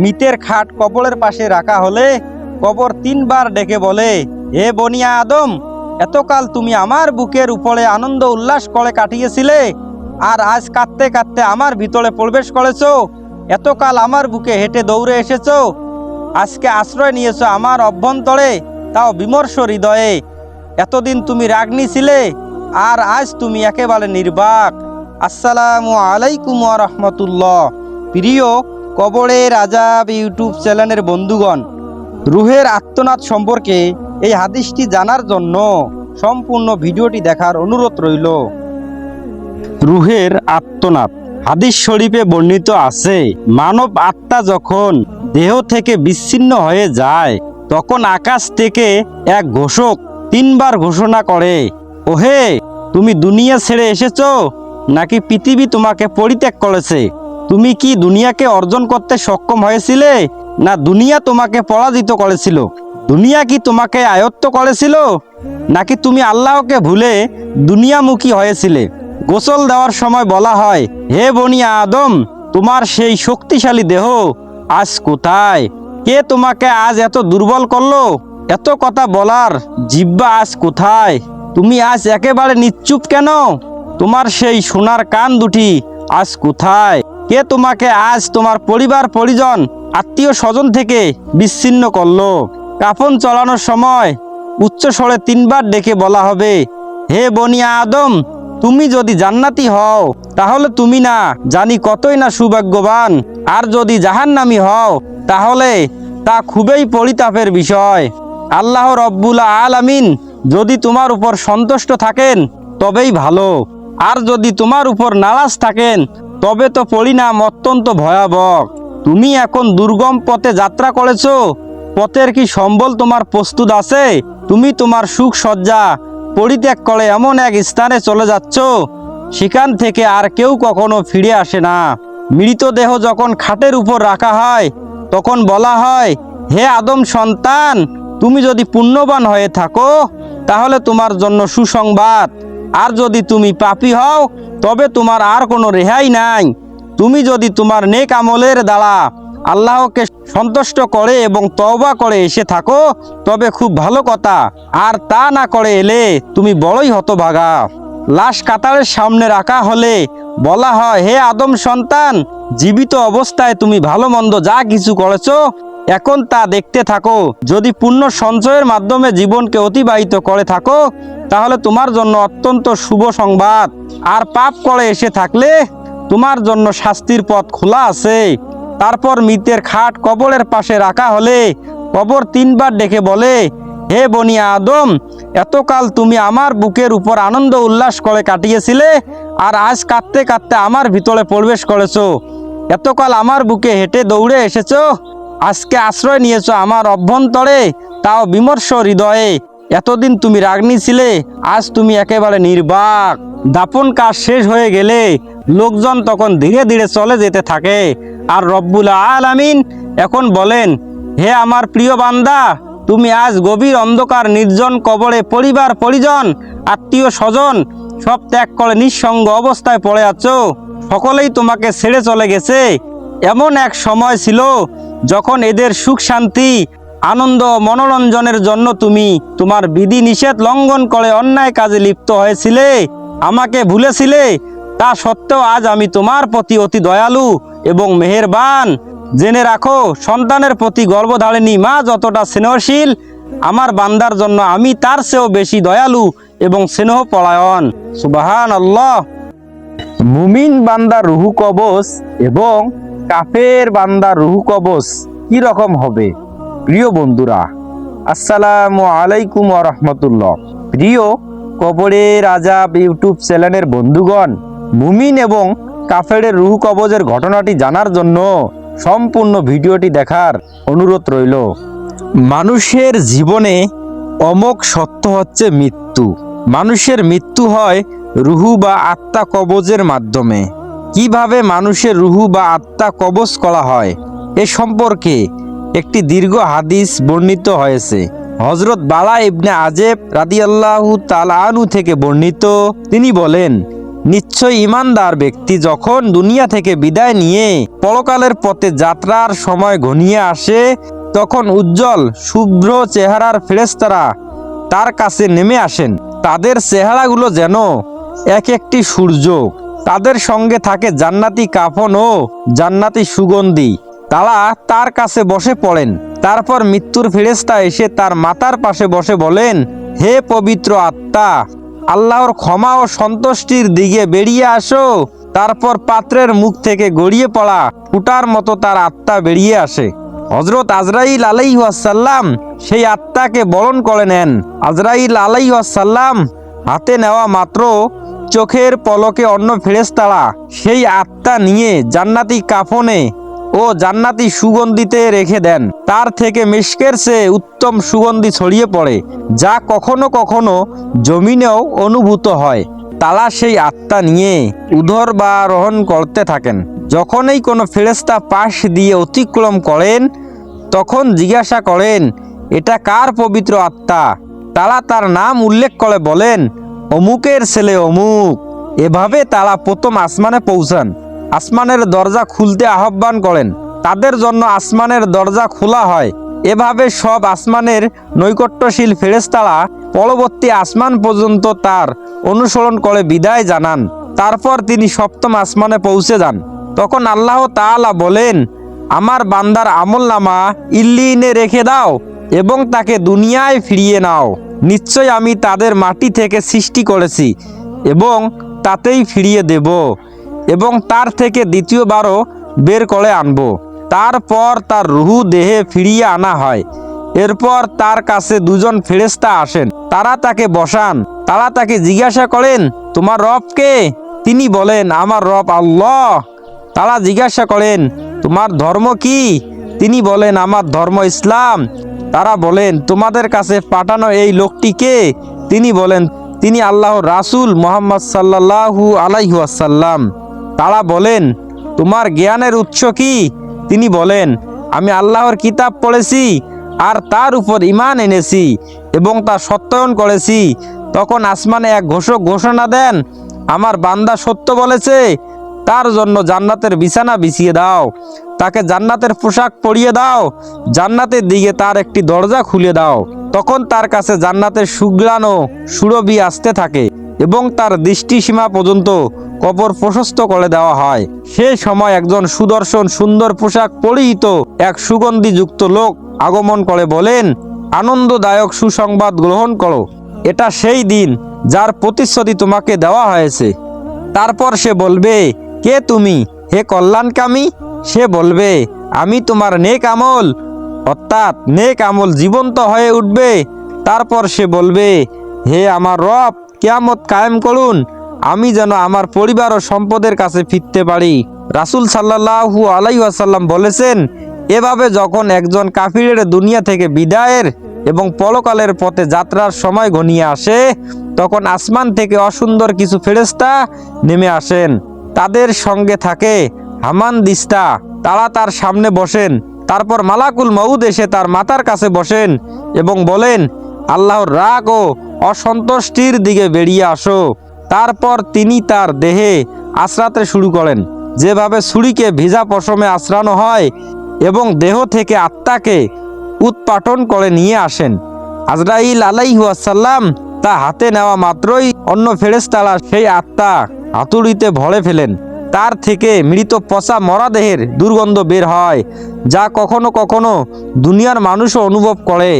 মিতের খাট কবরের পাশে রাখা হলে কবর তিনবার ডেকে বলে হে বনিয়া আদম, এতকাল তুমি আমার বুকের উপরে আনন্দ উল্লাস করে কাটিয়েছিলে, আর আজ কাঁদতে কাঁদতে আমার ভিতরে প্রবেশ করেছ, এতকাল আমার বুকে হেঁটে দৌড়ে এসেছ, আজকে আশ্রয় নিয়েছ আমার অভ্যন্তরে, তাও বিমর্ষ হৃদয়ে। এতদিন তুমি রাগনি ছিলে, আর আজ তুমি একেবারে নির্বাক। আসসালামু আলাইকুম রহমতুল্লাহ। প্রিয় কবরের আজাব ইউটিউব চ্যানেলের বন্ধুগণ, রুহের আত্মনাথ সম্পর্কে এই হাদিসটি জানার জন্য সম্পূর্ণ ভিডিওটি দেখার অনুরোধ রইল। রুহের আত্মনাথ হাদিস শরীফে বর্ণিত আছে, মানব আত্মা যখন দেহ থেকে বিচ্ছিন্ন হয়ে যায়, তখন আকাশ থেকে এক ঘোষক তিনবার ঘোষণা করে, ওহে, তুমি দুনিয়া ছেড়ে এসেছ? নাকি পৃথিবী তোমাকে পরিত্যাগ করেছে? তুমি কি দুনিয়াকে অর্জন করতে সক্ষম হয়েছিলে? না দুনিয়া তোমাকে পরাজিত করেছিল? দুনিয়া কি তোমাকে আয়ত্ত করেছিল? নাকি তুমি আল্লাহকে ভুলে দুনিয়ামুখী হয়েছিলে? গোসল দেওয়ার সময় বলা হয়, হে বনিয়া আদম, তোমার সেই শক্তিশালী দেহ আজ কোথায়? কে তোমাকে আজ এত দুর্বল করল? এত কথা বলার জিব্বা আজ কোথায়? তুমি আজ একেবারে নিশ্চুপ কেন? তোমার সেই সোনার কান দুটি আজ কোথায়? কে তোমাকে আজ তোমার পরিবার, পরিজন, আত্মীয় স্বজন থেকে বিচ্ছিন্ন করল? কাফন চলানোর সময় উচ্চ স্বরে তিনবার ডেকে বলা হবে, হে বনিয়া আদম, তুমি যদি জান্নাতি হও, তাহলে তুমি না জানি কতই না সৌভাগ্যবান। আর যদি জাহান্নামি হও, তাহলে তা খুবই পরিতাপের বিষয়। আল্লাহ রব্বুল আলামিন যদি তোমার উপর সন্তুষ্ট থাকেন, তবেই ভালো। আর যদি তোমার উপর নারাজ থাকেন তবে তো পরিণাম অত্যন্ত ভয়াবহ। তুমি এখন দুর্গম পথে যাত্রা করেছ। পথের কি সম্বল তোমার প্রস্তুত আছে? তুমি তোমার সুখ সজ্জা পরিত্যাগ করে এমন এক স্থানে চলে যাচ্ছ, সেখান থেকে আর কেউ কখনো ফিরে আসে না। মৃতদেহ যখন খাটের উপর রাখা হয়, তখন বলা হয়, হে আদম সন্তান, তুমি যদি পুণ্যবান হয়ে থাকো, তাহলে তোমার জন্য সুসংবাদ। আর যদি তুমি পাপী হও, তবে তোমার আর কোনো রেহাই নাই। তুমি যদি তোমার নেক আমলের দ্বারা আল্লাহকে সন্তুষ্ট করে এবং তওবা করে এসে থাকো, তবে খুব ভালো কথা। আর তা না করে এলে তুমি বড়ই হতভাগা। লাশ কাতারের সামনে রাখা হলে বলা হয়, হে আদম সন্তান, জীবিত অবস্থায় তুমি ভালো মন্দ যা কিছু করেছ, এখন তা দেখতে থাকো। যদি পূর্ণ সঞ্চয়ের মাধ্যমে জীবনকে অতিবাহিত করে থাকো তাহলে তোমার জন্য অত্যন্ত শুভ সংবাদ। আর পাপ করে এসে থাকলে তোমার জন্য শাস্তির পথ খোলা আছে। তারপর মৃতের খাট কবরের পাশে রাখা হলে কবর তিনবার ডেকে বলে, হে বনিয়া আদম, এতকাল তুমি আমার বুকের উপর আনন্দ উল্লাস করে কাটিয়েছিলে আর আজ কাঁদতে কাঁদতে আমার ভিতরে প্রবেশ করেছ। এতকাল আমার বুকে হেঁটে দৌড়ে এসেছ। আজকে আশ্রয় নিয়েছো আমার অভ্যন্তরে, তাও বিমর্ষ হৃদয়ে। এতদিন তুমি রাগনি ছিলে, আজ তুমি একেবারে নির্বাক। দাপন কাজ শেষ হয়ে গেলে লোকজন তখন ধীরে ধীরে চলে যেতে থাকে। আর রব্বুল আলামিন এখন বলেন, হে আমার প্রিয় বান্দা, তুমি আজ গভীর অন্ধকার, নির্জন কবরে পরিবার, পরিজন, আত্মীয় স্বজন সব ত্যাগ করে নিঃসঙ্গ অবস্থায় পড়ে আছো। সকলেই তোমাকে ছেড়ে চলে গেছে। এমন এক সময় ছিল যখন এদের সুখ শান্তি আনন্দ মনোরঞ্জনের জন্য তুমি তোমার বিধি নিষেধ লঙ্ঘন করে অন্যায় কাজে লিপ্ত হয়েছিলে, আমাকে ভুলেছিলে। তা সত্ত্বেও আজ আমি তোমার প্রতি অতি দয়ালু এবং মেহেরবান। জেনে রাখো, সন্তানের প্রতি গর্ভধারিণী মা যতটা স্নেহশীল, আমার বান্দার জন্য আমি তার চেয়েও বেশি দয়ালু এবং স্নেহ পলায়ন সুবাহান আল্লাহ মুমিন বান্দা রুহু কবচ এবং কাফের বান্দা রুহু কবচ কি রকম হবে? প্রিয় বন্ধুরা, আসসালামু আলাইকুম রহমতুল্লাহ। প্রিয় কবরের আজাব ইউটিউব চ্যানেলের বন্ধুগণ, মুমিন এবং কাফেরের রুহু কবজের ঘটনাটি জানার জন্য সম্পূর্ণ ভিডিওটি দেখার অনুরোধ রইল। মানুষের জীবনে অমোক সত্য হচ্ছে মৃত্যু। মানুষের মৃত্যু হয় রুহু বা আত্মা কবজের মাধ্যমে। কীভাবে মানুষের রুহু বা আত্মা কবজ করা হয়, এ সম্পর্কে একটি দীর্ঘ হাদিস বর্ণিত হয়েছে। হজরত বালা ইবনে আজেব রাদিয়াল্লাহু তাআলা আনহু থেকে বর্ণিত। তিনি বলেন, নিশ্চয় ইমানদার ব্যক্তি যখন দুনিয়া থেকে বিদায় নিয়ে পরকালের পথে যাত্রার সময় ঘনিয়ে আসে, তখন উজ্জ্বল, শুভ্র চেহারার ফেরেস্তারা তার কাছে নেমে আসেন। তাদের চেহারাগুলো যেন এক একটি সূর্য। তাদের সঙ্গে থাকে জান্নাতি কাফন ও জান্নাতি সুগন্ধি। তারা তার কাছে বসে পড়েন। তারপর মৃত্যুর ফেরেস্তা এসে তার মাতার পাশে বসে বলেন, হে পবিত্র আত্মা, আল্লাহর ক্ষমা ও সন্তুষ্টির দিকে বেরিয়ে আসো। তারপর পাত্রের মুখ থেকে গড়িয়ে পড়া ফুটার মতো তার আত্মা বেরিয়ে আসে। হজরত আজরাইল আলাইহাসাল্লাম সেই আত্মাকে বরণ করে নেন। আজরাইল আলাইহাসাল্লাম হাতে নেওয়া মাত্র চোখের পলকে অন্য ফেরেস্তারা সেই আত্মা নিয়ে জান্নাতি কাফনে ও জান্নাতি সুগন্ধিতে রেখে দেন। তার থেকে মিশকের চেয়ে উত্তম সুগন্ধি ছড়িয়ে পড়ে, যা কখনো কখনো জমিনেও অনুভূত হয়। তালা সেই আত্মা নিয়ে উধর বা রোহণ করতে থাকেন। যখনই কোনো ফেরেস্তা পাশ দিয়ে অতিক্রম করেন, তখন জিজ্ঞাসা করেন, এটা কার পবিত্র আত্মা? তারা তার নাম উল্লেখ করে বলেন, অমুকের ছেলে অমুক। এভাবে তারা প্রথম আসমানে পৌঁছান। আসমানের দরজা খুলতে আহ্বান করেন। তাদের জন্য আসমানের দরজা খোলা হয়। এভাবে সব আসমানের নৈকট্যশীল ফেরেস্তারা পরবর্তী আসমান পর্যন্ত তার অনুসরণ করে বিদায় জানান। তারপর তিনি সপ্তম আসমানে পৌঁছে যান। তখন আল্লাহ তাআলা বলেন, আমার বান্দার আমল নামা ইল্লিনে রেখে দাও এবং তাকে দুনিয়ায় ফিরিয়ে নাও। নিশ্চয় আমি তাদের মাটি থেকে সৃষ্টি করেছি এবং তাতেই ফিরিয়ে দেব। এবং তার থেকে দ্বিতীয়বারও বের করে আনব। তারপর তার রুহু দেহে ফিরিয়ে আনা হয়। এরপর তার কাছে দুজন ফেরেস্তা আসেন। তারা তাকে বসান। তারা তাকে জিজ্ঞাসা করেন, তোমার রবকে তিনি বলেন, আমার রব আল্লাহ। তারা জিজ্ঞাসা করেন, তোমার ধর্ম কি? তিনি বলেন, আমার ধর্ম ইসলাম। তারা বলেন, তোমাদের কাছে পাঠানো এই লোকটিকে তিনি বলেন, তিনি আল্লাহর রাসূল মোহাম্মদ সাল্লাল্লাহু আলাইহি আসাল্লাম তারা বলেন, তোমার জ্ঞানের উৎস কি? তিনি বলেন, আমি আল্লাহর কিতাব পড়েছি আর তার উপর ইমান এনেছি এবং তা সত্যায়ন করেছি। তখন আসমানে এক ঘোষক ঘোষণা দেন, আমার বান্দা সত্য বলেছে, তার জন্য জান্নাতের বিছানা বিছিয়ে দাও, তাকে জান্নাতের পোশাক পরিয়ে দাও, জান্নাতের দিকে তার একটি দরজা খুলে দাও। তখন তার কাছে জান্নাতের সুগ্রানো সুরভি আসতে থাকে। এবং তার দৃষ্টিসীমা পর্যন্ত কবর প্রশস্ত করে দেওয়া হয়। সেই সময় একজন সুদর্শন সুন্দর পোশাক পরিহিত এক সুগন্ধিযুক্ত লোক আগমন করে বলেন, আনন্দদায়ক সুসংবাদ গ্রহণ করো। এটা সেই দিন যার প্রতিশ্রুতি তোমাকে দেওয়া হয়েছে। তারপর সে বলবে, কে তুমি? হে কল্যাণকামী? সে বলবে, আমি তোমার নেক আমল, অর্থাৎ নেক আমল জীবন্ত হয়ে উঠবে। তারপর সে বলবে, হে আমার রব কেয়ামত কায়েম করুন, আমি যেন আমার পরিবার ও সম্পদের কাছে ফিরতে পারি। রাসুল সাল্লাহু আলাই আসাল্লাম বলেছেন, এভাবে যখন একজন কাফিরের দুনিয়া থেকে বিদায়ের এবং পরকালের পথে যাত্রার সময় ঘনিয়ে আসে, তখন আসমান থেকে অসুন্দর কিছু ফেরেস্তা নেমে আসেন। তাদের সঙ্গে থাকে হামান দিস্তা, তারা তার সামনে বসেন। তারপর মালাকুল মউদ এসে তার মাতার কাছে বসেন এবং বলেন আল্লাহর রাগ ও অসন্তুষ্টির দিকে বেরিয়ে আসো। তারপর তিনি তার দেহে আশ্রাতে শুরু করেন। যেভাবে ছুরিকে ভিজা পশমে আশ্রানো হয় এবং দেহ থেকে আত্মাকে উৎপাটন করে নিয়ে আসেন। আজরাইল আলাইহাসাল্লাম তা হাতে নেওয়া মাত্রই অন্য ফেরেস্তারা সেই আত্মা হাতুড়িতে ভরে ফেলেন। তার থেকে মৃত পচা মরা দেহের দুর্গন্ধ বের হয়, যা কখনো কখনো দুনিয়ার মানুষও অনুভব করে।